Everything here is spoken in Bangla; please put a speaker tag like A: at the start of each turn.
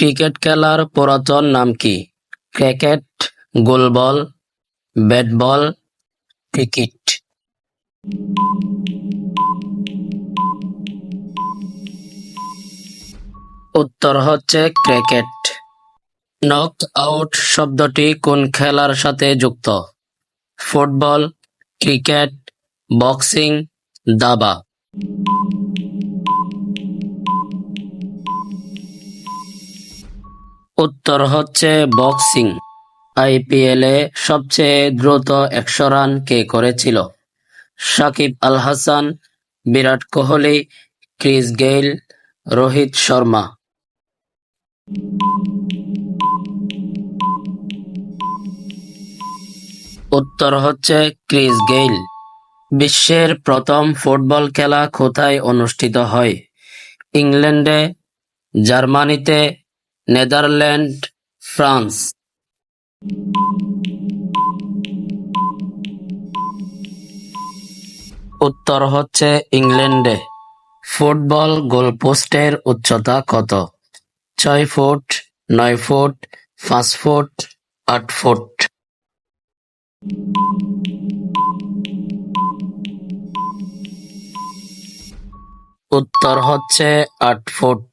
A: ক্রিকেট খেলার পুরাতন নাম কি? Cricket, goalball bat ball cricket. উত্তর হচ্ছে ক্রিকেট। নক আউট শব্দটি কোন খেলার সাথে যুক্ত? ফুটবল, ক্রিকেট, বক্সিং, দাবা। উত্তর হচ্ছে বক্সিং। আইপিএলে সবচেয়ে দ্রুত একশো রান কে করেছিল? Shakib Al Hasan Virat Kohli, Chris Gayle, Rohit Sharma. উত্তর হচ্ছে ক্রিস গেইল। বিশ্বের প্রথম ফুটবল খেলা কোথায় অনুষ্ঠিত হয়? ইংল্যান্ডে, জার্মানিতে নেদারল্যান্ড, ফ্রান্স। উত্তর হচ্ছে ইংল্যান্ডে। ফুটবল গোলপোস্টের উচ্চতা কত? ছয় ফুট, নয় ফুট, পাঁচ ফুট, আট ফুট। উত্তর হচ্ছে আট ফুট।